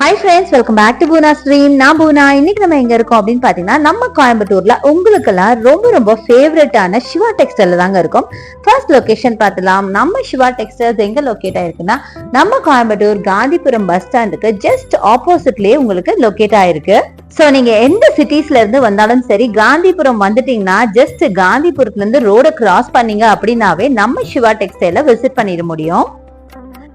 Hi friends welcome back to Poona stream நான் பூனா. இன்னைக்கு நம்ம எங்க இருக்கோம் அப்படின்னு பாத்தீங்கன்னா நம்ம கோயம்புத்தூர்ல உங்களுக்கெல்லாம் ரொம்ப ரொம்ப ஃபேவரட்டான சிவா டெக்ஸ்டைல தாங்க இருக்கும். ஃபர்ஸ்ட் லொகேஷன் பார்த்தலாம். நம்ம சிவா டெக்ஸ்டைல்ஸ் எங்க லொக்கேட் ஆயிருக்குன்னா நம்ம கோயம்புத்தூர் காந்திபுரம் பஸ் ஸ்டாண்டுக்கு ஜஸ்ட் ஆப்போசிட்லயே உங்களுக்கு லொக்கேட் ஆயிருக்கு. ஸோ நீங்க எந்த சிட்டிஸ்ல இருந்து வந்தாலும் சரி காந்திபுரம் வந்துட்டீங்கன்னா ஜஸ்ட் காந்திபுரத்துல இருந்து ரோட கிராஸ் பண்ணீங்க அப்படின்னாவே நம்ம சிவா டெக்ஸ்டைல விசிட் பண்ணிட முடியும்.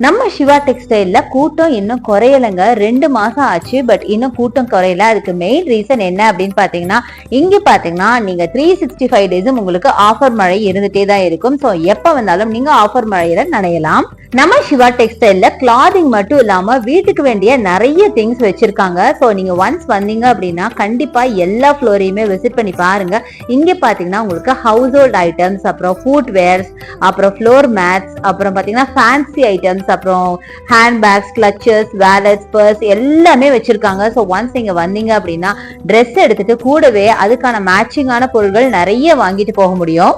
நம்ம சிவா டெக்ஸ்டைல்ல கூட்டம் இன்னும் குறையலைங்க. ரெண்டு மாசம் ஆச்சு பட் இன்னும் கூட்டம் குறையல. அதுக்கு மெயின் ரீசன் என்ன அப்படின்னு பாத்தீங்கன்னா இங்க பாத்தீங்கன்னா நீங்க த்ரீ சிக்ஸ்டி ஃபைவ் டேஸும் உங்களுக்கு ஆஃபர் மழை இருந்துட்டே தான் இருக்கும். ஸோ எப்ப வந்தாலும் நீங்க ஆஃபர் மழையில நனையலாம். நம்ம சிவா டெக்ஸ்டைல்ல கிளாதிங் மட்டும் இல்லாம வீட்டுக்கு வேண்டிய நிறைய திங்ஸ் வச்சிருக்காங்க. ஸோ நீங்க ஒன்ஸ் வந்தீங்க அப்படின்னா கண்டிப்பா எல்லா ஃப்ளோரையுமே விசிட் பண்ணி பாருங்க. இங்க பாத்தீங்கன்னா உங்களுக்கு ஹவுஸ் ஹோல்ட் ஐட்டம்ஸ் அப்புறம் ஃபுட் வேர்ஸ் அப்புறம் ஃப்ளோர் மேட்ஸ் அப்புறம் பாத்தீங்கன்னா ஃபேன்சி ஐட்டம்ஸ் அப்புறம் handbags clutches wallets purse எல்லாமே வச்சிருக்காங்க. ஸோ ஒன்ஸ் இங்கே வந்தீங்க அப்படின்னா ட்ரெஸ் எடுத்துட்டு கூடவே அதுக்கான மேட்சிங்கான பொருட்கள் நிறைய வாங்கிட்டு போக முடியும்.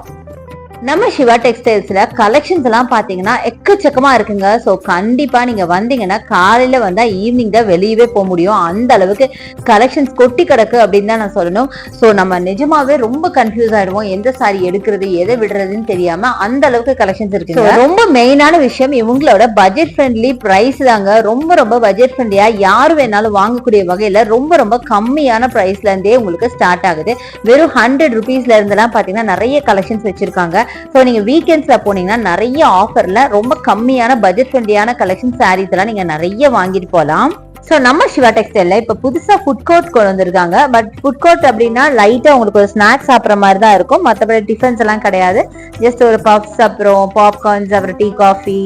நம்ம சிவா டெக்ஸ்டைல்ஸ்ல கலெக்ஷன்ஸ் எல்லாம் பாத்தீங்கன்னா எக்கச்சக்கமா இருக்குங்க. ஸோ கண்டிப்பா நீங்க வந்தீங்கன்னா காலையில வந்தா ஈவினிங் தான் வெளியவே போக முடியும். அந்த அளவுக்கு கலெக்ஷன்ஸ் கொட்டி கிடக்கு அப்படின்னு தான் நான் சொல்லணும். ஸோ நம்ம நிஜமாவே ரொம்ப கன்ஃபியூஸ் ஆயிடுவோம். எந்த சாரி எடுக்கிறது எதை விடுறதுன்னு தெரியாம அந்த அளவுக்கு கலெக்ஷன்ஸ் இருக்கு ரொம்ப மெயினான விஷயம் இவங்களோட பட்ஜெட் ஃப்ரெண்ட்லி பிரைஸ் தாங்க. ரொம்ப ரொம்ப பட்ஜெட் ஃப்ரெண்ட்லியா யார் வேணாலும் வாங்கக்கூடிய வகையில ரொம்ப ரொம்ப கம்மியான பிரைஸ்ல இருந்தே உங்களுக்கு ஸ்டார்ட் ஆகுது. வெறும் ஹண்ட்ரட் ருபீஸ்ல இருந்தெல்லாம் பாத்தீங்கன்னா நிறைய கலெக்ஷன்ஸ் வச்சிருக்காங்க. ஸோ நீங்க வீக்கெண்ட்ஸ்ல போனீங்கன்னா நிறைய ஆஃபர்ல ரொம்ப கம்மியான பட்ஜெட் ஃப்ரெண்ட்லியான கலெக்ஷன் சாரீஸ் எல்லாம் நீங்க நிறைய வாங்கிட்டு போகலாம். ஸோ நம்ம சிவா டெக்ஸ்டைல்ல இப்போ புதுசா ஃபுட் கோர்ட் கொண்டு வந்திருக்காங்க. பட் ஃபுட் கோர்ட் அப்படின்னா லைட்டா உங்களுக்கு ஒரு ஸ்நாக்ஸ் சாப்பிட்ற மாதிரி தான் இருக்கும். மற்றபடி டிஃபன்ஸ் எல்லாம் கிடையாது. ஜஸ்ட் ஒரு பப்ஸ் அப்புறம் பாப்கார்ன்ஸ் அப்புறம் டீ காஃபி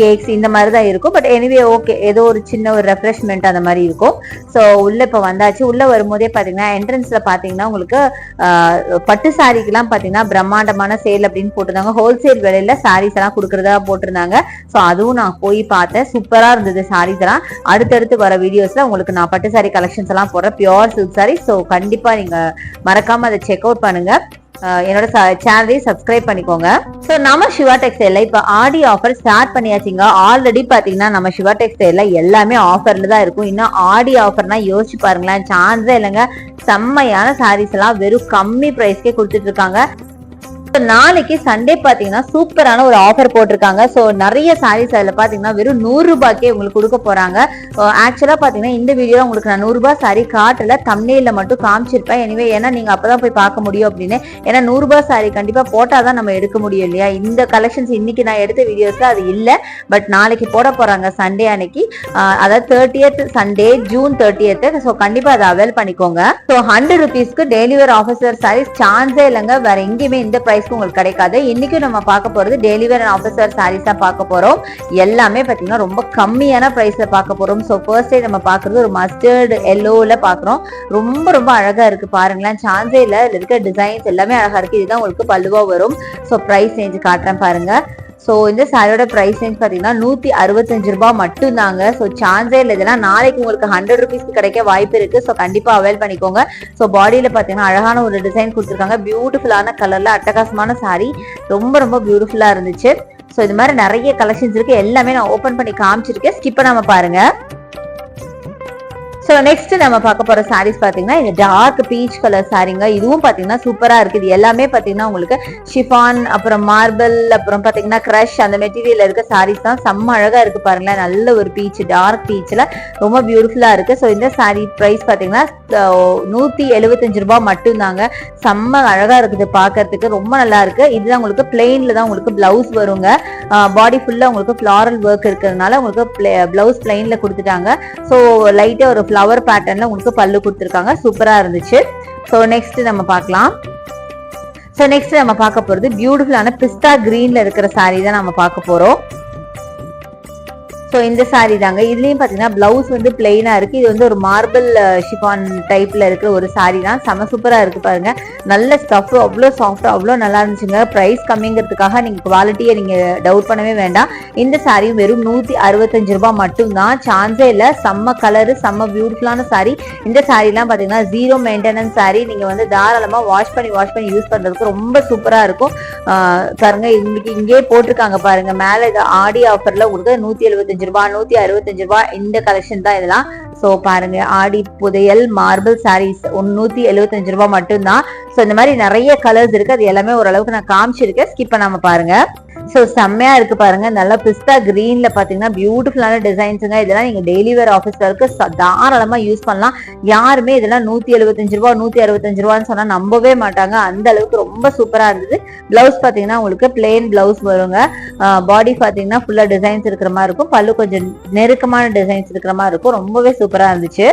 கேக்ஸ் இந்த மாதிரி தான் இருக்கும். பட் எனிவே ஓகே ஏதோ ஒரு சின்ன ஒரு ரெஃப்ரெஷ்மெண்ட் அந்த மாதிரி இருக்கும். ஸோ உள்ள இப்போ வந்தாச்சு. உள்ள வரும்போதே பார்த்தீங்கன்னா என்ட்ரன்ஸ்ல பார்த்தீங்கன்னா உங்களுக்கு பட்டு சாரிக்கெல்லாம் பார்த்தீங்கன்னா பிரம்மாண்டமான சேல் அப்படின்னு போட்டிருந்தாங்க. ஹோல்சேல் விலையில சாரீஸ் எல்லாம் கொடுக்கறதா போட்டிருந்தாங்க. ஸோ அதுவும் நான் போய் பார்த்தேன். சூப்பரா இருந்தது சாரீஸ் எல்லாம். அடுத்தடுத்து வர வீடியோஸ்ல உங்களுக்கு நான் பட்டு சாரி கலெக்ஷன்ஸ் எல்லாம் போடுறேன். பியோர் சில்க் சாரி ஸோ கண்டிப்பா நீங்க மறக்காம அதை செக் அவுட் பண்ணுங்க. என்னோட சேனலையும் சப்ஸ்கிரைப் பண்ணிக்கோங்க. ஸோ நம்ம சிவா டெக்ஸ்டைல இப்போ ஆடி ஆஃபர் ஸ்டார்ட் பண்ணியாச்சுங்க. ஆல்ரெடி பார்த்தீங்கன்னா நம்ம சிவா டெக்ஸ்டைல எல்லாமே ஆஃபர்ல தான் இருக்கும். இன்னும் ஆடி ஆஃபர்னா யோசிச்சு பாருங்களேன். சான்ஸே இல்லைங்க. செம்மையான சாரீஸ் எல்லாம் வெறும் கம்மி ப்ரைஸ்க்கே கொடுத்துட்டு இருக்காங்க. நாளைக்கு சண்டே பாத்தீங்கன்னா சூப்பரான ஒரு ஆஃபர் போட்டிருக்காங்க. ஸோ நிறைய சாரீஸ் அதில் பாத்தீங்கன்னா வெறும் நூறு ரூபாய்க்கே உங்களுக்கு கொடுக்க போறாங்க. ஆக்சுவலா பாத்தீங்கன்னா இந்த வீடியோ உங்களுக்கு நான் நூறுரூபா சாரி காட்டல தம்னேல மட்டும் காமிச்சிருப்பேன். எனவே ஏன்னா நீங்க அப்பதான் போய் பார்க்க முடியும் அப்படின்னு. ஏன்னா நூறு ரூபாய் கண்டிப்பாக கண்டிப்பா போட்டாதான் நம்ம எடுக்க முடியும் இல்லையா? இந்த கலெக்ஷன்ஸ் இன்னைக்கு நான் எடுத்த வீடியோஸ்ல அது இல்ல. பட் நாளைக்கு போட போறாங்க சண்டே அன்னைக்கு. அதாவது thirtieth Sunday June thirtieth so கண்டிப்பா அதை அவைல் பண்ணிக்கோங்க. ஸோ ஹண்ட்ரட் ருபீஸ்க்கு டெலிவர் ஆஃபீஸர் சாரீஸ் சான்ஸே இல்லைங்க. வேற எங்கேயுமே இந்த ப்ரைஸ் ப்ரைஸ்க்கு உங்களுக்கு கிடைக்காது. இன்னைக்கு நம்ம பார்க்க போறது டெலிவர் ஆஃபீஸர் சாரீஸ் தான் பார்க்க போறோம். எல்லாமே பாத்தீங்கன்னா ரொம்ப கம்மியான பிரைஸ்ல பார்க்க போறோம். ஸோ ஃபர்ஸ்ட் டே நம்ம பார்க்கறது ஒரு மஸ்டர்டு எல்லோல பார்க்குறோம். ரொம்ப ரொம்ப அழகா இருக்கு பாருங்களேன். சான்ஸே இருக்க டிசைன்ஸ் எல்லாமே அழகா இருக்கு. இதுதான் உங்களுக்கு பல்லுவா வரும். ஸோ ப்ரைஸ் ரேஞ்ச் காட்டுறேன் பாருங்க. ஸோ இந்த சாரியோட ப்ரைஸிங் பார்த்தீங்கன்னா நூற்றி அறுபத்தஞ்சு ரூபாய் மட்டும்தாங்க. ஸோ சான்ஸே இல்லை. இதெல்லாம் நாளைக்கு உங்களுக்கு ஹண்ட்ரட் ருபீஸ்க்கு கிடைக்க வாய்ப்பு இருக்குது ஸோ கண்டிப்பாக அவைல் பண்ணிக்கோங்க. ஸோ பாடியில் பார்த்தீங்கன்னா அழகான ஒரு டிசைன் கொடுத்துருக்காங்க. பியூட்டிஃபுல்லான கலரில் அட்டகாசமான சாரி ரொம்ப ரொம்ப பியூட்டிஃபுல்லாக இருந்துச்சு. ஸோ இது மாதிரி நிறைய கலெக்ஷன்ஸ் இருக்குது எல்லாமே நான் ஓப்பன் பண்ணி காமிச்சிருக்கேன். ஸ்கிப் நம்ம பாருங்கள் ஸோ நெக்ஸ்ட் நம்ம பார்க்க போற சாரீஸ் பாத்தீங்கன்னா இந்த டார்க் பீச் கலர் சாரீங்க இதுவும் பாத்தீங்கன்னா சூப்பராக இருக்குது. இது எல்லாமே பார்த்தீங்கன்னா உங்களுக்கு ஷிஃபான் அப்புறம் மார்பிள் அப்புறம் பாத்தீங்கன்னா க்ரஷ் அந்த மெட்டீரியல் இருக்க சாரீஸ் தான். செம்ம அழகாக இருக்கு பாருங்களேன். நல்ல ஒரு பீச் டார்க் பீச்ல ரொம்ப பியூட்டிஃபுல்லா இருக்கு. ஸோ இந்த சாரீ ப்ரைஸ் பாத்தீங்கன்னா நூற்றி எழுபத்தஞ்சு ரூபாய் மட்டும்தாங்க. செம்ம அழகாக இருக்குது பார்க்கறதுக்கு ரொம்ப நல்லா இருக்கு. இதுதான் உங்களுக்கு பிளெயினில் தான் உங்களுக்கு பிளவுஸ் வருங்க. பாடி ஃபுல்லாக உங்களுக்கு ஃப்ளாரல் ஒர்க் இருக்கிறதுனால உங்களுக்கு பிளவுஸ் பிளெயினில் கொடுத்துட்டாங்க. ஸோ லைட்டாக ஒரு ஃப்ளவர் பேட்டர்ன்ல உங்களுக்கு பல்லு கொடுத்துருக்காங்க. சூப்பரா இருந்துச்சு. ஸோ நெக்ஸ்ட் நம்ம பார்க்கலாம். ஸோ நெக்ஸ்ட் நம்ம பார்க்க போறது பியூட்டிஃபுல்லான பிஸ்தா கிரீன்ல இருக்கிற saree தான் நம்ம பார்க்க போறோம். ஸோ இந்த saree தாங்க. இதுலேயும் பார்த்தீங்கன்னா ப்ளவுஸ் வந்து பிளெயினாக இருக்குது இது வந்து ஒரு மார்பிள் ஷிஃபான் டைப்பில் இருக்கிற ஒரு saree தான். செம சூப்பராக இருக்குது பாருங்கள் நல்ல ஸ்டஃப் அவ்வளோ சாஃப்ட் அவ்வளோ நல்லா இருந்துச்சுங்க. ப்ரைஸ் கம்மிங்கிறதுக்காக நீங்கள் குவாலிட்டியை நீங்கள் டவுட் பண்ணவே வேண்டாம். இந்த saree வெறும் நூற்றி அறுபத்தஞ்சு ரூபாய் மட்டும்தான். சான்ஸே இல்லை. செம்ம கலரு செம்ம பியூட்டிஃபுல்லான சாரீ இந்த சாரீலாம் பார்த்தீங்கன்னா ஜீரோ மெயின்டெனன்ஸ் saree. நீங்கள் வந்து தாராளமாக வாஷ் பண்ணி வாஷ் பண்ணி யூஸ் பண்ணுறதுக்கு ரொம்ப சூப்பராக இருக்கும். பாருங்கள் பாருங்க. இன்னைக்கு இங்கேயே போட்டிருக்காங்க பாருங்க. மேலே இது ஆடி ஆஃபரில் உங்களுக்கு நூற்றி எழுபத்தஞ்சு அறுபத்தஞ்சு ரூபாய் நூத்தி அறுபத்தஞ்சு ரூபாய் இந்த கலெக்ஷன் தான் இதெல்லாம். ஸோ பாருங்க ஆடி புதையல் மார்பிள் சாரீஸ் நூத்தி எழுபத்தஞ்சு ரூபாய் மட்டும்தான். ஸோ இந்த மாதிரி நிறைய கலர்ஸ் இருக்கு. அது எல்லாமே ஓரளவுக்கு நான் காமிச்சிருக்கேன். ஸ்கிப் பண்ணாம பாருங்க. ஸோ செம்மையா இருக்கு பாருங்க. நல்லா பிஸ்தா கிரீன்ல பாத்தீங்கன்னா பியூட்டிஃபுல்லான டிசைன்ஸுங்க இதெல்லாம் நீங்க டெய்லி வேர் ஆஃபீஸ் ஒர்க்கு தாராளமா யூஸ் பண்ணலாம். யாருமே இதெல்லாம் நூத்தி எழுபத்தஞ்சு ரூபா நூத்தி அறுபத்தஞ்சு ரூபான்னு சொன்னா நம்பவே மாட்டாங்க. அந்த அளவுக்கு ரொம்ப சூப்பரா இருந்தது. பிளவுஸ் பாத்தீங்கன்னா உங்களுக்கு பிளெயின் பிளவுஸ் வருங்க. பாடி பாத்தீங்கன்னா ஃபுல்லா டிசைன்ஸ் இருக்கிற மாதிரி இருக்கும். பல்லு கொஞ்சம் நெருக்கமான டிசைன்ஸ் இருக்கிற மாதிரி இருக்கும். ரொம்பவே சூப்பரா இருந்துச்சு.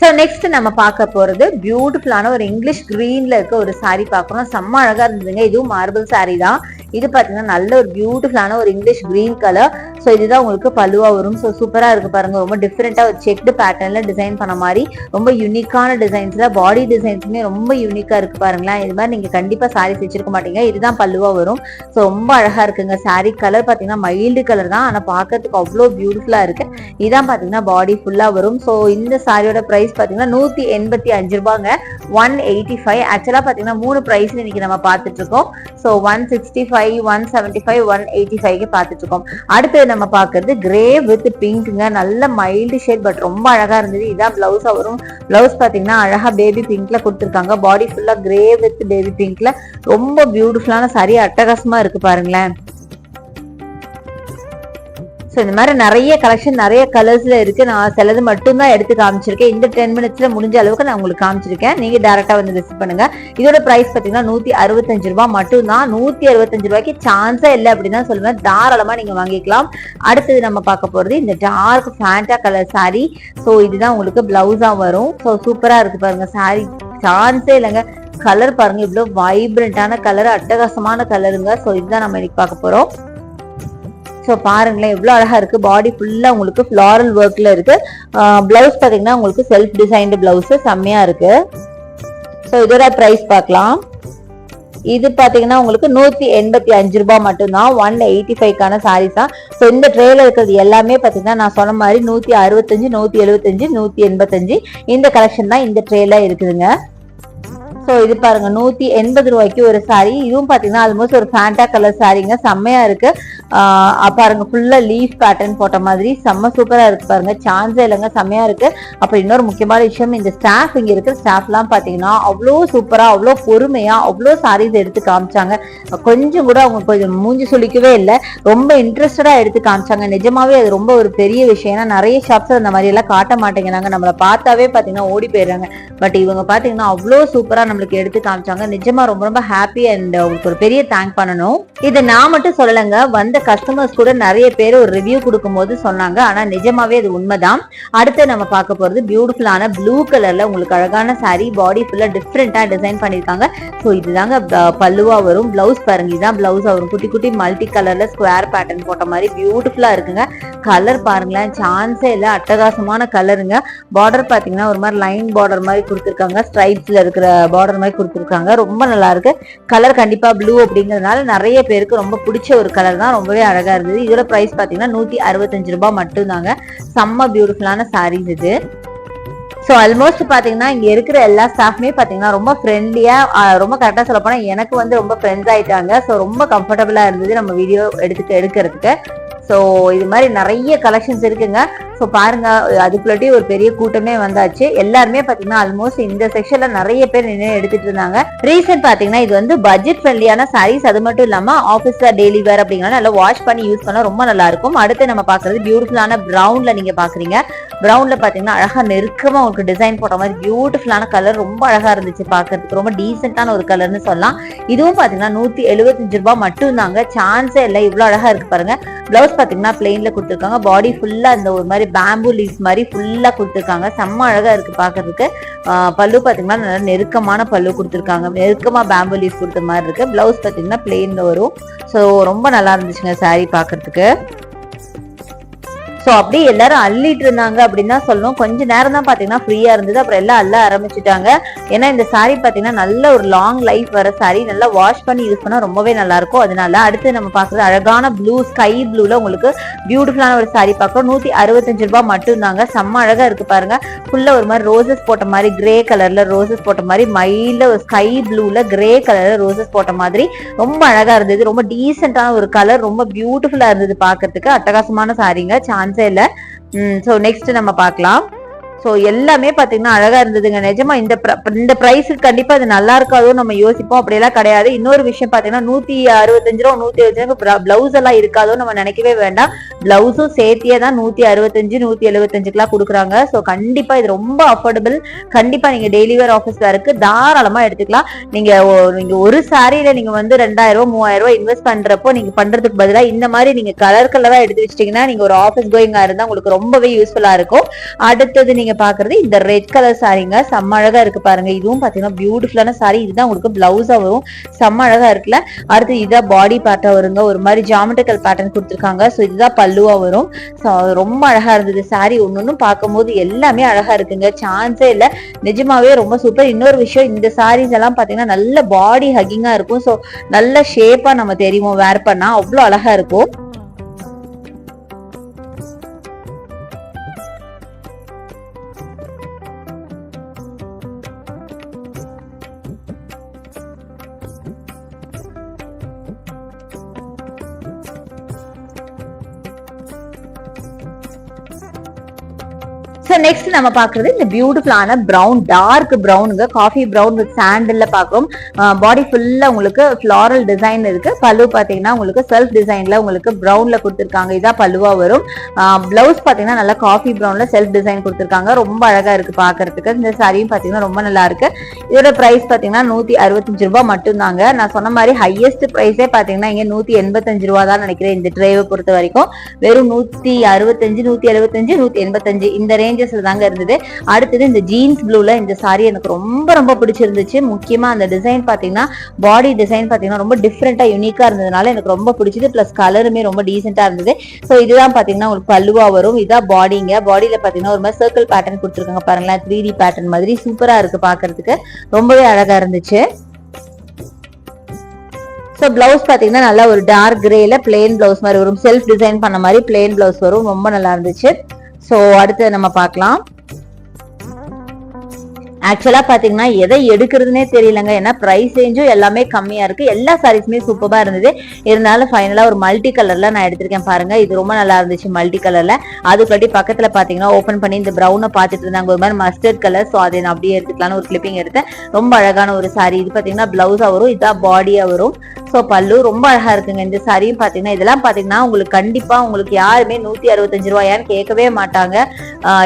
ஸோ நெக்ஸ்ட் நம்ம பார்க்க போறது பியூட்டிஃபுல்லான ஒரு இங்கிலீஷ் கிரீன்ல இருக்க ஒரு சாரீ பார்க்குறோம் செம்ம அழகா இருந்ததுங்க. இதுவும் மார்பிள் சாரி தான். இது பாத்தீங்கன்னா நல்ல ஒரு பியூட்டிஃபுல்லான ஒரு இங்கிலீஷ் கிரீன் கலர் ஸோ இதுதான் உங்களுக்கு பல்லுவா வரும். ஸோ சூப்பரா இருக்கு பாருங்க. ரொம்ப டிஃப்ரெண்டா ஒரு செக்டு பேட்டர்ன்ல டிசைன் பண்ண மாதிரி ரொம்ப யூனிக்கான டிசைன்ஸ்ல பாடி டிசைன்ஸுமே ரொம்ப யூனிக்கா இருக்கு பாருங்களேன். இது மாதிரி நீங்க கண்டிப்பா சாரீஸ் வச்சிருக்க மாட்டீங்க. இதுதான் பல்லுவா வரும். ஸோ ரொம்ப அழகா இருக்குங்க. சாரீ கலர் பாத்தீங்கன்னா மைல்டு கலர் தான். ஆனா பார்க்கறதுக்கு அவ்வளோ பியூட்டிஃபுல்லா இருக்கு. இதான் பாத்தீங்கன்னா பாடி ஃபுல்லா வரும். ஸோ இந்த சாரியோட பிரைஸ் பாத்தீங்கன்னா நூத்தி எண்பத்தி அஞ்சு ரூபாங்க. ஒன் எயிட்டி ஃபைவ் ஆக்சுவலா பாத்தீங்கன்னா மூணு பிரைஸ்ல இன்னைக்கு நம்ம பார்த்துட்டு இருக்கோம். So one sixty five one seventy five one eighty ஃபைவ்க்கு பார்த்துட்டு இருக்கோம். அடுத்து நம்ம பார்க்கறது கிரே வித் பிங்க்குங்க நல்ல மைல்டு ஷேட் பட் ரொம்ப அழகா இருந்தது. இதான் ப்ளவுஸாக வரும். பிளவுஸ் பாத்தீங்கன்னா அழகா பேபி பிங்க்ல கொடுத்துருக்காங்க. பாடி ஃபுல்லா கிரே வித் பேபி பிங்க்ல ரொம்ப பியூட்டிஃபுல்லான சாரி அட்டகாசமா இருக்கு பாருங்களேன். ஸோ இந்த மாதிரி நிறைய கலெக்ஷன் நிறைய கலர்ஸில் இருக்குது நான் சிலது மட்டும்தான் எடுத்து காமிச்சிருக்கேன். இந்த டென் மினிட்ஸில் முடிஞ்ச அளவுக்கு நான் உங்களுக்கு காமிச்சிருக்கேன். நீங்கள் டேரெக்டாக வந்து விசிட் பண்ணுங்க. இதோட ப்ரைஸ் பார்த்தீங்கன்னா நூற்றி அறுபத்தஞ்சு ரூபாய் மட்டும் தான் அறுபத்தஞ்சு ரூபாய்க்கு சான்ஸே இல்லை அப்படின்னு தான் சொல்லுவேன் தாராளமாக நீங்கள் வாங்கிக்கலாம். அடுத்தது நம்ம பார்க்க போகிறது இந்த dark Fanta colour saree. So இதுதான் உங்களுக்கு ப்ளவுஸாக வரும். ஸோ சூப்பராக இருக்குது பாருங்கள் saree சான்ஸே இல்லைங்க. கலர் பாருங்க. இவ்வளோ வைப்ரண்டான கலர் அட்டகாசமான கலருங்க ஸோ இதுதான் நம்ம இன்னைக்கு பார்க்க போகிறோம் ஸோ பாருங்களேன் எவ்வளோ அழகாக இருக்குது பாடி ஃபுல்லாக உங்களுக்கு ஃப்ளாரல் ஒர்க்கில் இருக்குது ப்ளவுஸ் பார்த்தீங்கன்னா உங்களுக்கு செல்ஃப் டிசைன்டு ப்ளவுஸு செம்மையாக இருக்குது ஸோ இதோட ப்ரைஸ் பார்க்கலாம். இது பார்த்தீங்கன்னா உங்களுக்கு நூற்றி எண்பத்தி அஞ்சு ரூபாய் மட்டும்தான். ஒன் எயிட்டி ஃபைவ்க்கான சாரீஸ் தான். ஸோ இந்த ட்ரேல இருக்கிறது எல்லாமே பார்த்தீங்கன்னா நான் சொன்ன மாதிரி நூற்றி அறுபத்தஞ்சு நூற்றி எழுபத்தஞ்சு நூற்றி எண்பத்தஞ்சு. இந்த கலெக்ஷன் தான் இந்த ட்ரேல இருக்குதுங்க. ஸோ இது பாருங்க நூற்றி எண்பது ரூபாய்க்கு ஒரு சாரி இதுவும் பார்த்தீங்கன்னா ஆல்மோஸ்ட் ஒரு ஃபேண்டா கலர் சாரிங்க செம்மையா இருக்கு. பாருங்க ஃபுல்லா லீஃப் பேட்டர்ன் போட்ட மாதிரி. செம்ம சூப்பரா இருக்கு பாருங்க. சான்ஸே இல்லைங்க செம்மையா இருக்கு. அப்புறம் இன்னொரு முக்கியமான விஷயம் இந்த ஸ்டாஃப் இங்க இருக்கிற ஸ்டாஃப்லாம் பார்த்தீங்கன்னா அவ்வளோ சூப்பரா அவ்வளோ பொறுமையா அவ்வளோ சாரீஸ் எடுத்து காமிச்சாங்க. கொஞ்சம் கூட அவங்க கொஞ்சம் மூஞ்சி சொல்லிக்கவே இல்லை. ரொம்ப இன்ட்ரெஸ்டடா எடுத்து காமிச்சாங்க. நிஜமாவே அது ரொம்ப ஒரு பெரிய விஷயம். ஏன்னா நிறைய ஷாப்ஸ் அந்த மாதிரி எல்லாம் காட்ட மாட்டேங்கிறாங்க. நம்மளை பார்த்தாவே பார்த்தீங்கன்னா ஓடி போயிடுறாங்க. பட் இவங்க பார்த்தீங்கன்னா அவ்வளோ சூப்பரா நம்மளுக்கு எடுத்து காமிச்சாங்க. நிஜமா ரொம்ப ரொம்ப ஹாப்பி அண்ட் உங்களுக்கு ஒரு பெரிய தேங்க் பண்ணணும். இதை நான் மட்டும் சொல்லலைங்க. வந்த கஸ்டமர்ஸ் கூட நிறைய பேர் ஒரு ரிவ்யூ கொடுக்கும்போது சொன்னாங்க. ஆனா நிஜமாவே அது உண்மைதான். அடுத்து நம்ம பார்க்க போறது பியூட்டிஃபுல்லான ப்ளூ கலர்ல உங்களுக்கு அழகான சாரி பாடி ஃபுல்லா டிஃப்ரெண்டா டிசைன் பண்ணிருக்காங்க ஸோ இதுதாங்க ப- பல்லுவா வரும். பிளவுஸ் பாருங்க. இதுதான் பிளவுஸா வரும். குட்டி குட்டி மல்டி கலர்ல ஸ்கொயர் பேட்டர்ன் போட்ட மாதிரி பியூட்டிஃபுல்லா இருக்குங்க. கலர் பாருங்களேன். சான்ஸே இல்லை. அட்டகாசமான கலருங்க பார்டர் பாத்தீங்கன்னா ஒரு மாதிரி லைன் பார்டர் மாதிரி கொடுத்துருக்காங்க. ஸ்ட்ரைப்ஸ்ல இருக்கிற பார்டர் மாதிரி கொடுத்துருக்காங்க. ரொம்ப நல்லா இருக்கு கலர் கண்டிப்பா ப்ளூ அப்படிங்கிறதுனால நிறைய பேருக்கு ரொம்ப பிடிச்ச ஒரு கலர் தான். ரொம்பவே அழகா இருந்தது. இதோட ப்ரைஸ் பாத்தீங்கன்னா நூத்தி அறுபத்தஞ்சு ரூபாய் மட்டும்தாங்க. செம்ம பியூட்டிஃபுல்லான சாரீஸ் இது. ஸோ ஆல்மோஸ்ட் பாத்தீங்கன்னா இங்க இருக்கிற எல்லா ஸ்டாஃப்மே பார்த்தீங்கன்னா ரொம்ப ஃப்ரெண்ட்லியாக ரொம்ப கரெக்டாக சொல்ல போனால் எனக்கு வந்து ரொம்ப ஃப்ரெண்ட்ஸ் ஆயிட்டாங்க. ஸோ ரொம்ப கம்ஃபர்டபுளாக இருந்தது நம்ம வீடியோ எடுத்துட்டு எடுக்கிறதுக்கு. ஸோ இது மாதிரி நிறைய கலெக்ஷன்ஸ் இருக்குங்க. ஸோ பாருங்க அதுக்குள்ளாட்டி ஒரு பெரிய கூட்டமே வந்தாச்சு. எல்லாருமே பார்த்தீங்கன்னா ஆல்மோஸ்ட் இந்த செக்ஷன்ல நிறைய பேர் நின்று எடுத்துட்டு இருந்தாங்க. ரீசன் பாத்தீங்கன்னா இது வந்து பட்ஜெட் ஃப்ரெண்ட்லியான சாரீஸ் அது மட்டும் இல்லாமல் ஆஃபீஸ்ல டெய்லி வேர் அப்படிங்கன்னா நல்லா வாஷ் பண்ணி யூஸ் பண்ணா ரொம்ப நல்லா இருக்கும். அடுத்து நம்ம பாக்குறது பியூட்டிஃபுல்லான ப்ரௌன்ல நீங்க பாக்குறீங்க. ப்ரௌன்ல பாத்தீங்கன்னா அழகா நெருக்கமா உங்களுக்கு டிசைன் போட்ட மாதிரி பியூட்டிஃபுல்லான கலர் ரொம்ப அழகா இருந்துச்சு பாக்குறதுக்கு. ரொம்ப டீசென்டான ஒரு கலர்னு சொல்லலாம். இதுவும் பாத்தீங்கன்னா நூத்தி எழுபத்தஞ்சு ரூபாய் மட்டும் தாங்க சான்ஸே இல்லை இவ்வளோ அழகா இருக்கு பாருங்க. பிளவுஸ் பாத்தீங்கன்னா பிளெயின்ல கொடுத்துருக்காங்க. பாடி ஃபுல்லா இந்த ஒரு மாதிரி பேம்பு லீவ்ஸ் மாதிரி ஃபுல்லா கொடுத்துருக்காங்க. செம்ம அழகா இருக்கு பாக்குறதுக்கு. ஆஹ் பல்லு பாத்தீங்கன்னா நல்லா நெருக்கமான பல்லு கொடுத்துருக்காங்க. நெருக்கமா பேம்பு லீவ்ஸ் கொடுத்த மாதிரி இருக்கு. பிளவுஸ் பாத்தீங்கன்னா பிளெயின்ல வரும். ஸோ ரொம்ப நல்லா இருந்துச்சுங்க saree பாக்குறதுக்கு. ஸோ அப்படியே எல்லாரும் அள்ளிட்டு இருந்தாங்க அப்படின்னு தான் சொல்லணும். கொஞ்ச நேரம் தான் பார்த்தீங்கன்னா ஃப்ரீயா இருந்தது. அப்புறம் எல்லாம் அள்ள ஆரம்பிச்சுட்டாங்க. ஏன்னா இந்த saree பார்த்தீங்கன்னா நல்ல ஒரு லாங் லைஃப் வர saree. நல்லா வாஷ் பண்ணி யூஸ் பண்ணால் ரொம்பவே நல்லா இருக்கும் அதனால அடுத்து நம்ம பார்க்குறது அழகான ப்ளூ ஸ்கை ப்ளூல உங்களுக்கு பியூட்டிஃபுல்லான ஒரு சாரீ பார்க்குறோம். நூத்தி அறுபத்தஞ்சு ரூபாய் மட்டும் தாங்க செம்ம அழகா இருக்கு பாருங்க. ஃபுல்லா ஒரு மாதிரி ரோசஸ் போட்ட மாதிரி கிரே கலர்ல ரோசஸ் போட்ட மாதிரி மயில ஒரு ஸ்கை ப்ளூல கிரே கலர்ல ரோசஸ் போட்ட மாதிரி. ரொம்ப அழகா இருந்தது. ரொம்ப டீசென்டான ஒரு கலர் ரொம்ப பியூட்டிஃபுல்லா இருந்தது பாக்குறதுக்கு அட்டகாசமான சாரீங்க சான்ஸ் இல்ல. ஸோ நெக்ஸ்ட் நம்ம பார்க்கலாம். ஸோ எல்லாமே பாத்தீங்கன்னா அழகா இருந்ததுங்க. நிஜமா இந்த இந்த ப்ரைஸுக்கு கண்டிப்பா அது நல்லா இருக்காதோ நம்ம யோசிப்போம். அப்படியெல்லாம் கிடையாது. இன்னொரு விஷயம் பாத்தீங்கன்னா நூத்தி அறுபத்தஞ்சு ரூபா நூற்றி அறுபத்தஞ்சு ரூபா ப்ளவுஸ் எல்லாம் இருக்காதோ நம்ம நினைக்கவே வேண்டாம். பிளவுஸும் சேர்த்தியே தான் நூத்தி அறுபத்தஞ்சு நூத்தி எழுபத்தஞ்சுக்குலாம் கொடுக்குறாங்க. ஸோ கண்டிப்பா இது ரொம்ப அஃபோர்டபுள் கண்டிப்பா நீங்க டெய்லி வேர் ஆஃபீஸ் வேருக்கு தாராளமா எடுத்துக்கலாம். நீங்க நீங்க ஒரு சாரியில நீங்க வந்து ரெண்டாயிரம் ரூபாய் மூவாயிரம் ரூபாய் இன்வெஸ்ட் பண்றப்போ நீங்க பண்றதுக்கு பதிலா இந்த மாதிரி நீங்க கலர் கலரா எடுத்து வச்சிட்டீங்கன்னா நீங்க ஒரு ஆஃபீஸ் கோயிங்கா இருந்தா உங்களுக்கு ரொம்பவே யூஸ்ஃபுல்லா இருக்கும். அடுத்தது நீங்க பாக்குறது இந்த ரெட் கலர் சாரிங்க செம்ம அழகா இருக்கு பாருங்க. இதுவும் பாத்தீங்கன்னா பியூட்டிஃபுல்லான சாரி இதுதான் உங்களுக்கு பிளவுஸா வரும். செம்ம அழகா இருக்குல்ல. அடுத்து இதுதான் பாடி பார்ட்டா வருங்க. ஒரு மாதிரி ஜாமெட்ரிக்கல் பேட்டர்ன் கொடுத்துருக்காங்க. ஸோ இதுதான் பல்லுவா வரும். ஸோ ரொம்ப அழகா இருந்தது. சாரி ஒன்னொன்னு பார்க்கும்போது எல்லாமே அழகா இருக்குங்க. சான்ஸே இல்ல. நிஜமாவே ரொம்ப சூப்பர் இன்னொரு விஷயம் இந்த சாரீஸ் எல்லாம் பாத்தீங்கன்னா நல்ல பாடி ஹக்கிங்கா இருக்கும். ஸோ நல்ல ஷேப்பா நம்ம தெரியும் வேர் பண்ணா அவ்வளோ அழகா இருக்கும். நெக்ஸ்ட் நம்ம பாக்குறது இந்த பியூட்டிஃபுல்லான பிரவுன் டார்க் பிரவுனுங்க காஃபி பிரவுன் வித் சாண்டில்ல பார்க்கும். பாடி ஃபுல்லா உங்களுக்கு ஃபிளாரல் டிசைன் இருக்கு. பல்லு பாத்தீங்கன்னா உங்களுக்கு செல்ஃப் டிசைன்ல உங்களுக்கு ப்ரௌன்ல கொடுத்துருக்காங்க. இதான் பல்லுவா வரும். பிளவுஸ் பாத்தீங்கன்னா நல்லா காஃபி ப்ரௌன்ல செல்ஃப் டிசைன் கொடுத்துருக்காங்க. ரொம்ப அழகா இருக்கு பாக்குறதுக்கு இந்த சாரியும் பாத்தீங்கன்னா ரொம்ப நல்லா இருக்கு. இதோட பிரைஸ் பாத்தீங்கன்னா நூத்தி அறுபத்தஞ்சு ரூபாய் மட்டும்தாங்க. நான் சொன்ன மாதிரி ஹையஸ்ட் பிரைஸே பாத்தீங்கன்னா இங்க நூத்தி எண்பத்தஞ்சு ரூபா தான் நினைக்கிறேன் இந்த ட்ரைவை பொறுத்த வரைக்கும். வெறும் நூத்தி அறுபத்தஞ்சு நூத்தி எழுபத்தஞ்சு நூத்தி எண்பத்தஞ்சு. இந்த ரேஞ்சஸ்ல தாங்க இருந்தது. அடுத்தது இந்த ஜீன்ஸ் ப்ளூல இந்த சாரி எனக்கு ரொம்ப ரொம்ப பிடிச்சிருந்துச்சு. முக்கியமா அந்த டிசைன் பாத்தீங்கன்னா பாடி டிசைன் பாத்தீங்கன்னா ரொம்ப டிஃப்ரெண்டா யூனிக்கா இருந்ததுனால எனக்கு ரொம்ப பிடிச்சது. பிளஸ் கலருமே ரொம்ப டீசெண்டா இருந்தது. ஸோ இதுதான் பாத்தீங்கன்னா உங்களுக்கு பல்லுவா வரும். இதான் பாடிங்க பாடியில பாத்தீங்கன்னா ஒரு மாதிரி சர்க்கிள் பேட்டர்ன் கொடுத்துருக்காங்க பாருங்களேன். த்ரீ டி பேட்டர்ன் மாதிரி சூப்பரா இருக்கு பாக்குறதுக்கு. ரொம்பவே அழகா இருந்துச்சு. ஸோ பிளவுஸ் பார்த்தீங்கன்னா நல்லா ஒரு டார்க் கிரேல பிளெயின் பிளவுஸ் மாதிரி வரும். செல்ஃப் டிசைன் பண்ண மாதிரி பிளெயின் பிளவுஸ் வரும். ரொம்ப நல்லா இருந்துச்சு. ஸோ அடுத்து நம்ம பார்க்கலாம். ஆக்சுவலா பாத்தீங்கன்னா எதை எடுக்கிறதுனே தெரியலங்க. ஏன்னா ப்ரைஸ் ரேஞ்சும் எல்லாமே கம்மியா இருக்கு. எல்லா சாரீஸுமே சூப்பரா இருந்தது. இருந்தாலும் ஃபைனலா ஒரு மல்டி கலர்ல நான் எடுத்திருக்கேன் பாருங்க. இது ரொம்ப நல்லா இருந்துச்சு மல்டி கலர்ல அதுக்காட்டி பக்கத்துல பாத்தீங்கன்னா ஓப்பன் பண்ணி இந்த ப்ரௌனை பார்த்துட்டு இருந்தாங்க. ஒரு மாதிரி மஸ்டர்ட் கலர் ஸோ அதை நான் அப்படியே எடுத்துக்கலாம்னு ஒரு கிளிப்பிங் எடுத்தேன். ரொம்ப அழகான ஒரு சாரி இது பாத்தீங்கன்னா பிளவுஸா வரும். இதான் பாடியா வரும். ஸோ பல்லு ரொம்ப அழகா இருக்குங்க. இந்த சாரியும் பாத்தீங்கன்னா இதெல்லாம் பாத்தீங்கன்னா உங்களுக்கு கண்டிப்பா உங்களுக்கு யாருமே நூத்தி அறுபத்தஞ்சு ரூபாயான்னு கேட்கவே மாட்டாங்க.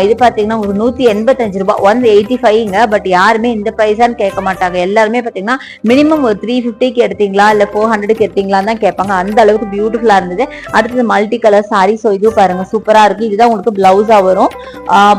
இது பாத்தீங்கன்னா உங்களுக்கு நூத்தி எண்பத்தஞ்சு ரூபாய் ஒன் எயிட்டி ஃபைவ்ங்க பட் யாருமே இந்த ப்ரைஸான்னு கேட்க மாட்டாங்க. எல்லாருமே பாத்தீங்கன்னா மினிமம் ஒரு த்ரீ ஃபிஃப்டிக்கு எடுத்தீங்களா? இல்லை ஃபோர் ஹண்ட்ரடுக்கு எடுத்தீங்களான்னு தான் கேட்பாங்க. அந்த அளவுக்கு பியூட்டிஃபுல்லா இருந்தது. அடுத்தது மல்டி கலர் சாரி ஸோ இது பாருங்க சூப்பரா இருக்கு. இதுதான் உங்களுக்கு பிளவுஸாக வரும்.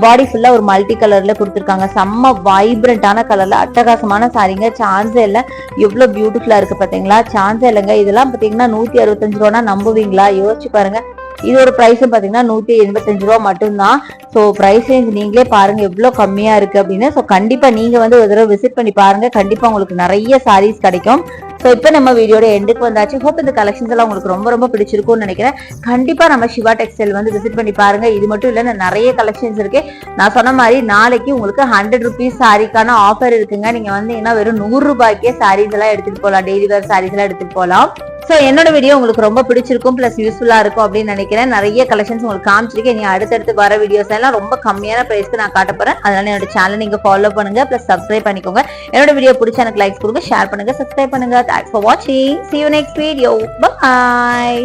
பாடி ஃபுல்லா ஒரு மல்டி கலர்ல கொடுத்துருக்காங்க. செம்ம வைப்ரண்டான கலர்ல அட்டகாசமான சாரிங்க சான்ஸே இல்லை. எவ்வளவு பியூட்டிஃபுல்லா இருக்கு பாத்தீங்களா சான்ஸே இல்லைங்க. இதெல்லாம் பாத்தீங்கன்னா நூத்தி அறுபத்தஞ்சு ரூபானா நம்புவீங்களா? யோசிச்சு பாருங்க. இதோட ப்ரைஸும் பார்த்தீங்கன்னா நூற்றி எண்பத்தஞ்சு ரூபா மட்டும்தான். ஸோ ப்ரைஸ் ரேஞ்ச் நீங்களே பாருங்கள் எவ்வளோ கம்மியாக இருக்கு அப்படின்னு. ஸோ கண்டிப்பாக நீங்கள் வந்து ஒரு தடவை விசிட் பண்ணி பாருங்கள் கண்டிப்பாக உங்களுக்கு நிறைய சாரீஸ் கிடைக்கும். ஸோ இப்போ நம்ம வீடியோட எண்டுக்கு வந்தாச்சு. ஹோப் இந்த கலெக்ஷன்ஸ் எல்லாம் உங்களுக்கு ரொம்ப ரொம்ப பிடிச்சிருக்கும்னு நினைக்கிறேன். கண்டிப்பாக நம்ம சிவா டெக்ஸ்டைல் வந்து விசிட் பண்ணி பாருங்க. இது மட்டும் இல்லை நிறைய கலெக்ஷன்ஸ் இருக்கு. நான் சொன்ன மாதிரி நாளைக்கு உங்களுக்கு ஹண்ட்ரட் ருபீஸ் சாரிக்கான ஆஃபர் இருக்குங்க. நீங்கள் வந்தீங்கன்னா வெறும் நூறு ரூபாய்க்கே சாரீஸ் எல்லாம் எடுத்துகிட்டு போகலாம் டெய்லி வேர் சாரீஸ் எல்லாம் எடுத்துட்டு போகலாம் ஸோ என்னோட வீடியோ உங்களுக்கு ரொம்ப பிடிச்சிருக்கும் ப்ளஸ் யூஸ்ஃபுல்லா இருக்கும் அப்படின்னு நினைக்கிறேன். நிறைய கலெக்ஷன்ஸ் உங்களுக்கு காமிச்சிருக்கேன். நீ அடுத்தடுத்து வர வீடியோஸ் எல்லாம் ரொம்ப கம்மியான ப்ரைஸ்க்கு நான் காட்ட போறேன். அதனால என்னோட சேனல் நீங்க ஃபாலோ பண்ணுங்க ப்ளஸ் சப்ஸ்கிரைப் பண்ணிக்கோங்க. என்னோட வீடியோ பிடிச்ச எனக்கு லைக்ஸ் கொடுங்க ஷேர் பண்ணுங்க சப்ஸ்கிரைப் பண்ணுங்க. தேங்க்ஸ் ஃபார் வாட்சிங் see you next video bye